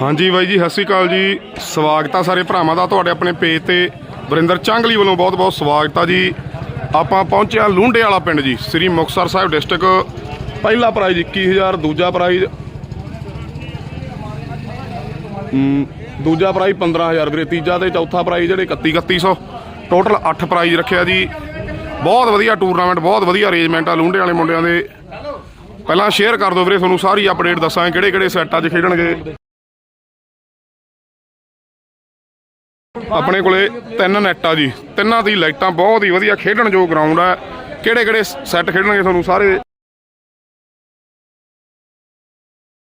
ਹਾਂਜੀ ਬਾਈ ਜੀ, ਸਤਿ ਸ਼੍ਰੀ ਅਕਾਲ ਜੀ। ਸਵਾਗਤ ਆ ਸਾਰੇ ਭਰਾਵਾਂ ਦਾ ਤੁਹਾਡੇ ਆਪਣੇ ਪੇਜ ਤੇ। ਵਰਿੰਦਰ ਚਾਂਗਲੀ ਵੱਲੋਂ ਬਹੁਤ-ਬਹੁਤ ਸਵਾਗਤ ਆ ਜੀ। ਆਪਾਂ ਪਹੁੰਚਿਆ ਲੂੰਡੇ ਵਾਲਾ ਪਿੰਡ ਜੀ, ਸ੍ਰੀ ਮੁਕਤਸਰ ਸਾਹਿਬ ਡਿਸਟ੍ਰਿਕਟ ਪਹਿਲਾ ਪ੍ਰਾਈਜ਼ 21000 ਦੂਜਾ ਪ੍ਰਾਈਜ਼ ਦੂਜਾ ਪ੍ਰਾਈਜ਼ 15000 ਵੀਰੇ, ਤੀਜਾ ਤੇ ਚੌਥਾ ਪ੍ਰਾਈਜ਼ ਜਿਹੜੇ 31 3100 ਟੋਟਲ 8 ਪ੍ਰਾਈਜ਼ ਰੱਖਿਆ ਜੀ। ਬਹੁਤ ਵਧੀਆ ਟੂਰਨਾਮੈਂਟ ਬਹੁਤ ਵਧੀਆ ਅਰੇਂਜਮੈਂਟ ਆ ਲੂੰਡੇ ਵਾਲੇ ਮੁੰਡਿਆਂ ਦੇ। ਪਹਿਲਾਂ ਸ਼ੇਅਰ ਕਰ ਦਿਓ ਵੀਰੇ, ਤੁਹਾਨੂੰ ਸਾਰੀ ਅਪਡੇਟ ਦੱਸਾਂਗੇ ਕਿਹੜੇ ਕਿਹੜੇ ਸੈੱਟ ਅੱਜ ਖੇਡਣਗੇ। ਆਪਣੇ ਕੋਲੇ ਤਿੰਨ ਨੈਟ ਆ ਜੀ। ਤਿੰਨਾਂ ਦੀ ਲਾਈਟਾਂ ਬਹੁਤ ਹੀ ਵਧੀਆ ਖੇਡਣ ਜੋ ਗਰਾਊਂਡ ਆ। ਕਿਹੜੇ ਕਿਹੜੇ ਸੈੱਟ ਖੇਡਣਗੇ ਤੁਹਾਨੂੰ ਸਾਰੇ?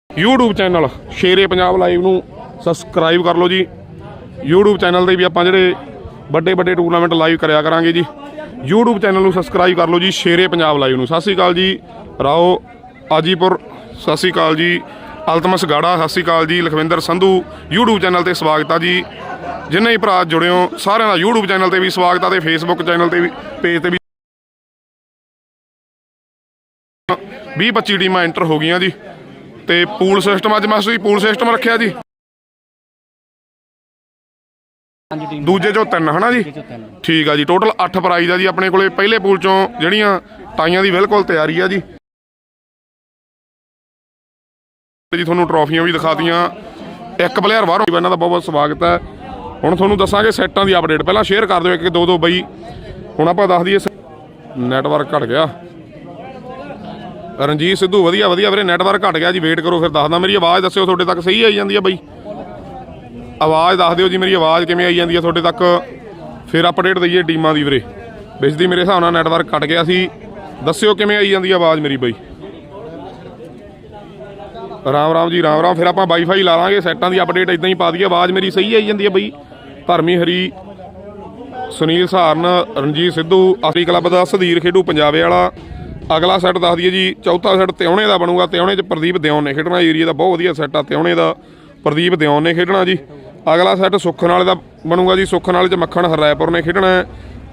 YouTube channel Shere Punjab live ਨੂੰ ਸਬਸਕ੍ਰਾਈਬ ਕਰ ਲਓ ਜੀ। YouTube ਚੈਨਲ ਤੇ ਵੀ ਆਪਾਂ ਜਿਹੜੇ ਵੱਡੇ ਵੱਡੇ ਟੂਰਨਾਮੈਂਟ ਲਾਈਵ ਕਰਿਆ ਕਰਾਂਗੇ ਜੀ। YouTube ਚੈਨਲ ਨੂੰ ਸਬਸਕ੍ਰਾਈਬ ਕਰ ਲਓ ਜੀ, ਸ਼ੇਰੇ ਪੰਜਾਬ ਲਾਈਵ ਨੂੰ। ਸਤਿ ਸ਼੍ਰੀ ਅਕਾਲ ਜੀ। ਰਾਓ ਆਜੀਪੁਰ। ਸਤਿ ਸ਼੍ਰੀ ਅਕਾਲ ਜੀ। ਅਲਤਮਸ ਗਾੜਾ, ਸਤਿ ਸ਼੍ਰੀ ਅਕਾਲ ਜੀ। ਲਖਵਿੰਦਰ ਸੰਧੂ। YouTube ਚੈਨਲ ਤੇ ਸਵਾਗਤ ਆ ਜੀ। ਜਿੰਨੇ ਹੀ ਭਰਾ ਜੁੜੇ ਹੋ, ਸਾਰਿਆਂ ਦਾ YouTube ਚੈਨਲ ਤੇ ਵੀ ਸਵਾਗਤ ਆ ਤੇ Facebook ਚੈਨਲ ਤੇ ਵੀ ਪੇਜ ਤੇ ਵੀ। 20 25 ਟੀਮਾਂ ਐਂਟਰ ਹੋ ਗਈਆਂ ਜੀ। ਤੇ ਪੂਲ ਸਿਸਟਮ ਅੱਜ ਮਾਸਟਰ ਜੀ ਪੂਲ ਸਿਸਟਮ ਰੱਖਿਆ ਜੀ। ਦੂਜੇ ਚੋਂ ਤਿੰਨ, ਹਨਾ ਜੀ? ਠੀਕ ਆ ਜੀ ਟੋਟਲ 8 ਪ੍ਰਾਈਜ਼ ਆ ਜੀ ਆਪਣੇ ਕੋਲੇ। ਪਹਿਲੇ ਪੂਲ ਚੋਂ ਜਿਹੜੀਆਂ ਟਾਈਆਂ ਦੀ ਬਿਲਕੁਲ ਤਿਆਰੀ ਆ ਜੀ। ਜੀ ਤੁਹਾਨੂੰ ਟਰੋਫੀਆਂ ਵੀ ਦਿਖਾਤੀਆਂ ਇੱਕ ਪਲੇਅਰ ਬਾਹਰੋਂ, ਇਹਨਾਂ ਦਾ ਬਹੁਤ ਬਹੁਤ ਸਵਾਗਤ ਹੈ। ਹੁਣ ਤੁਹਾਨੂੰ ਦੱਸਾਂਗੇ ਸੈੱਟਾਂ ਦੀ ਅਪਡੇਟ ਪਹਿਲਾਂ ਸ਼ੇਅਰ ਕਰ ਦਿਓ ਇੱਕ ਦੋ ਦੋ ਬਈ। ਹੁਣ ਆਪਾਂ ਦੱਸ ਦਈਏ ਨੈਟਵਰਕ ਘਟ ਗਿਆ। ਰਣਜੀਤ ਸਿੱਧੂ, ਵਧੀਆ ਵਧੀਆ ਵੀਰੇ ਨੈਟਵਰਕ ਘਟ ਗਿਆ ਜੀ ਵੇਟ ਕਰੋ ਫਿਰ ਦੱਸਦਾ। ਮੇਰੀ ਆਵਾਜ਼ ਦੱਸਿਓ, ਤੁਹਾਡੇ ਤੱਕ ਸਹੀ ਆਈ ਜਾਂਦੀ ਆ ਬਈ? ਆਵਾਜ਼ ਦੱਸ ਦਿਓ ਜੀ, ਮੇਰੀ ਆਵਾਜ਼ ਕਿਵੇਂ ਆਈ ਜਾਂਦੀ ਆ ਤੁਹਾਡੇ ਤੱਕ? ਫਿਰ ਅਪਡੇਟ ਦਈਏ ਟੀਮਾਂ ਦੀ ਵੀਰੇ। ਦੀ ਮੇਰੇ ਹਿਸਾਬ ਨਾਲ ਨੈਟਵਰਕ ਕੱਟ ਗਿਆ ਸੀ। ਦੱਸਿਓ ਕਿਵੇਂ ਆਈ ਜਾਂਦੀ ਆ ਆਵਾਜ਼ ਮੇਰੀ ਬਈ? ਰਾਮ ਰਾਮ ਜੀ, ਰਾਮ ਰਾਮ। ਫਿਰ ਆਪਾਂ ਵਾਈਫਾਈ ਲਾ ਲਾਂਗੇ, ਸੈਟਾਂ ਦੀ ਅਪਡੇਟ ਇਦਾਂ ਹੀ ਪਾ ਦਈਏ। ਆਵਾਜ਼ ਮੇਰੀ ਸਹੀ ਆਈ ਜਾਂਦੀ ਹੈ ਬਈ? ਧਰਮੀ ਹਰੀ, ਸੁਨੀਲ ਸਹਾਰਨ ਰਣਜੀਤ ਸਿੱਧੂ ਆਸਰੀ ਕਲੱਬ ਦਾ ਸੁਧੀਰ ਖੇਡੂ ਪੰਜਾਬੇ ਵਾਲਾ। ਅਗਲਾ ਸੈੱਟ ਦੱਸ ਦਈਏ ਜੀ, ਚੌਥਾ ਸੈੱਟ ਤਿਉਣੇ ਦਾ ਬਣੂਗਾ। ਤਿਉਣੇ 'ਚ ਪ੍ਰਦੀਪ ਦਿਓਨ ਨੇ ਖੇਡਣਾ। ਏਰੀਆ ਦਾ ਬਹੁਤ ਵਧੀਆ ਸੈੱਟ ਆ ਤਿਉਣੇ ਦਾ। ਪ੍ਰਦੀਪ ਦਿਓਨ ਨੇ ਖੇਡਣਾ ਜੀ। ਅਗਲਾ ਸੈੱਟ ਸੁੱਖਣ ਵਾਲੇ ਦਾ ਬਣੂਗਾ ਜੀ। ਸੁੱਖਣ ਵਾਲੇ 'ਚ ਮੱਖਣ ਹਰਰਾਇਪੁਰ ਨੇ ਖੇਡਣਾ।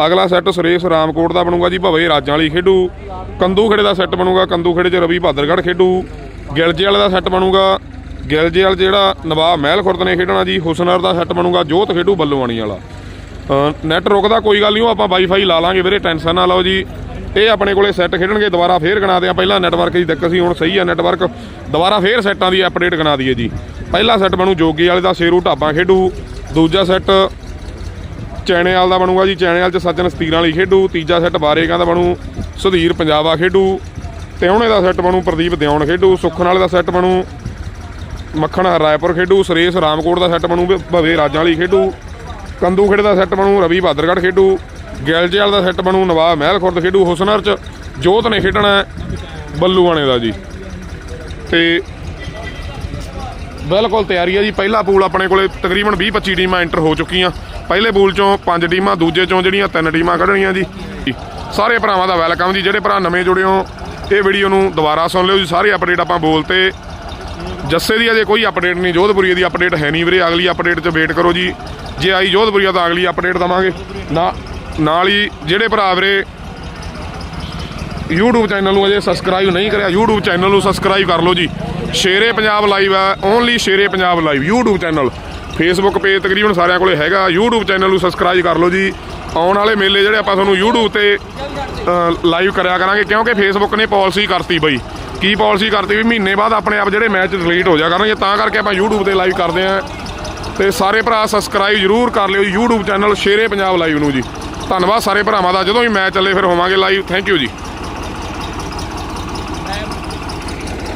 ਅਗਲਾ ਸੈੱਟ ਸੁਰੇਸ਼ ਰਾਮਕੋਟ ਦਾ ਬਣੂਗਾ ਜੀ। ਭਵੇ ਰਾਜਾਂ ਵਾਲੀ ਖੇਡੂ। ਕੰਦੂ ਖੇੜੇ ਦਾ ਸੈੱਟ ਬਣੂਗਾ। ਕੰਦੂ ਖੇੜੇ 'ਚ ਰਵੀ ਭਾਦਰਗੜ੍ਹ ਖੇਡੂ। ਗਿਲਜੇ ਵਾਲੇ ਦਾ ਸੈੱਟ ਬਣੂਗਾ। ਗਿਲਜੇ ਵਾਲੇ ਜਿਹੜਾ ਨਵਾਬ ਮਹਿਲ ਖੁਰਦ ਨੇ ਖੇਡਣਾ ਜੀ ਹੁਸਨਰ ਦਾ ਸੈੱਟ ਬਣੂਗਾ ਜੋਤ ਖੇਡੂ ਬੱਲੂਆਣੀ ਵਾਲਾ। ਅ, ਨੈਟ ਰੁਕਦਾ ਕੋਈ ਗੱਲ ਨਹੀਂ ਉਹ ਆਪਾਂ ਵਾਈਫਾਈ ਲਾ ਲਾਂਗੇ ਵੀਰੇ ਟੈਨਸ਼ਨ ਨਾ ਲਓ ਜੀ। ਇਹ ਆਪਣੇ ਕੋਲੇ ਸੈੱਟ ਖੇਡਣਗੇ ਦੁਬਾਰਾ ਫੇਰ ਗਣਾ ਦਿਆਂ। ਪਹਿਲਾਂ ਨੈਟਵਰਕ ਦੀ ਦਿੱਕਤ ਸੀ ਹੁਣ ਸਹੀ ਆ ਨੈਟਵਰਕ ਦੁਬਾਰਾ ਫੇਰ ਸੈੱਟਾਂ ਦੀ ਅਪਡੇਟ ਗਣਾ ਦਈਏ ਜੀ। ਪਹਿਲਾ ਸੈੱਟ ਬਣੂ ਜੋਗੀ ਵਾਲੇ ਦਾ ਸ਼ੇਰੂ ਢਾਬਾ ਖੇਡੂ। ਦੂਜਾ ਸੈੱਟ ਚੈਣੇ ਵਾਲ ਦਾ ਬਣੂਗਾ ਜੀ ਚੈਣੇ ਵਾਲ ਚ ਸੱਜਣ ਸਤੀਰਾਂ ਵਾਲੀ ਖੇਡੂ। ਤੀਜਾ ਸੈੱਟ ਬਾਰੇਕਾਂ ਦਾ ਬਣੂ ਸੁਧੀਰ ਪੰਜਾਬਾ ਖੇਡੂ। ਤਿਉਣੇ ਦਾ ਸੈੱਟ ਬਣੂ ਪ੍ਰਦੀਪ ਦਿਉਣ ਖੇਡੂ। ਸੁਖਣ ਵਾਲੇ ਦਾ ਸੈੱਟ ਬਣੂ ਮੱਖਣ ਰਾਏਪੁਰ ਖੇਡੂ, ਸੁਰੇਸ਼ ਰਾਮਕੋਟ ਦਾ ਸੈੱਟ ਬਣੂ, ਭਵੇ ਰਾਜਾਂ ਵਾਲੀ ਖੇਡੂ, ਕੰਦੂ ਖੇਡ ਦਾ ਸੈੱਟ ਬਣੂ, ਰਵੀ ਭਾਦਰਗੜ੍ਹ ਖੇਡੂ ਗਿਲਜੇ ਦਾ ਸੈੱਟ ਬਣੂ, ਨਵਾਬ ਮਹਿਲ ਖੁਰਦ ਖੇਡੂ, ਹੁਸਨਰ ਚ ਜੋਤ ਨੇ ਖੇਡਣਾ ਬੱਲੂ ਵਾਲੇ ਦਾ ਜੀ। ਤੇ ਬਿਲਕੁਲ ਤਿਆਰੀ ਹੈ ਜੀ, ਪਹਿਲਾ ਪੂਲ ਆਪਣੇ ਕੋਲੇ ਤਕਰੀਬਨ 20 25 ਟੀਮਾਂ ਐਂਟਰ ਹੋ ਚੁੱਕੀਆਂ। ਪਹਿਲੇ ਪੂਲ ਚੋਂ ਪੰਜ ਟੀਮਾਂ, ਦੂਜੇ ਚੋਂ ਜਿਹੜੀਆਂ ਤਿੰਨ ਟੀਮਾਂ ਕੱਢਣੀਆਂ ਜੀ। ਸਾਰੇ ਭਰਾਵਾਂ ਦਾ ਵੈਲਕਮ ਜੀ, ਜਿਹੜੇ ਭਰਾ ਨਵੇਂ ਜੁੜੇ ਹੋ, ਇਹ ਵੀਡੀਓ ਨੂੰ ਦੁਬਾਰਾ ਸੁਣ ਲਿਓ ਜੀ, ਸਾਰੇ ਅਪਡੇਟ ਆਪਾਂ ਬੋਲਤੇ ਜੱਸੇ ਦੀ ਅਜੇ ਕੋਈ ਅਪਡੇਟ ਨਹੀਂ ਜੋਧਪੁਰੀਆ ਦੀ ਅਪਡੇਟ ਹੈ ਨਹੀਂ ਵੀਰੇ। ਅਗਲੀ ਅਪਡੇਟ 'ਚ ਵੇਟ ਕਰੋ ਜੀ। ਜੇ ਆਈ ਜੋਧਪੁਰੀਆ ਤਾਂ ਅਗਲੀ ਅਪਡੇਟ ਦਵਾਂਗੇ। ਨਾ, ਨਾਲ ਹੀ ਜਿਹੜੇ ਭਰਾ ਵੀਰੇ YouTube ਚੈਨਲ ਨੂੰ ਅਜੇ ਸਬਸਕ੍ਰਾਈਬ ਨਹੀਂ ਕਰਿਆ, YouTube ਚੈਨਲ ਨੂੰ ਸਬਸਕ੍ਰਾਈਬ ਕਰ ਲਓ ਜੀ। ਸ਼ੇਰੇ ਪੰਜਾਬ ਲਾਈਵ ਹੈ only Shere Punjab live YouTube channel Facebook page ਤਕਰੀਬਨ ਸਾਰਿਆਂ ਕੋਲੇ ਹੈਗਾ, YouTube ਚੈਨਲ ਨੂੰ ਸਬਸਕ੍ਰਾਈਬ ਕਰ ਲਓ ਜੀ। ਆਉਣ ਵਾਲੇ ਮੇਲੇ ਜਿਹੜੇ ਆਪਾਂ ਤੁਹਾਨੂੰ YouTube ਤੇ ਲਾਈਵ ਕਰਿਆ ਕਰਾਂਗੇ, ਕਿਉਂਕਿ Facebook ਨੇ ਪਾਲਿਸੀ ਕਰਤੀ ਬਈ। ਕੀ ਪਾਲਿਸੀ ਕਰਤੀ ਵੀ ਮਹੀਨੇ ਬਾਅਦ ਆਪਣੇ ਆਪ ਜਿਹੜੇ ਮੈਚ ਡਿਲੀਟ ਹੋ ਜਾ ਕਰਨਗੇ, ਤਾਂ ਕਰਕੇ ਆਪਾਂ YouTube ਤੇ ਲਾਈਵ ਕਰਦੇ ਆਂ ਤੇ ਸਾਰੇ ਭਰਾ ਸਬਸਕ੍ਰਾਈਬ ਜਰੂਰ ਕਰ ਲਿਓ ਜੀ, YouTube channel Shere Punjab live ਨੂੰ ਜੀ। ਧੰਨਵਾਦ ਸਾਰੇ ਭਰਾਵਾਂ ਦਾ, ਜਦੋਂ ਵੀ ਮੈਚ ਚੱਲੇ ਫਿਰ ਹੋਵਾਂਗੇ ਲਾਈਵ ਥੈਂਕ ਯੂ ਜੀ।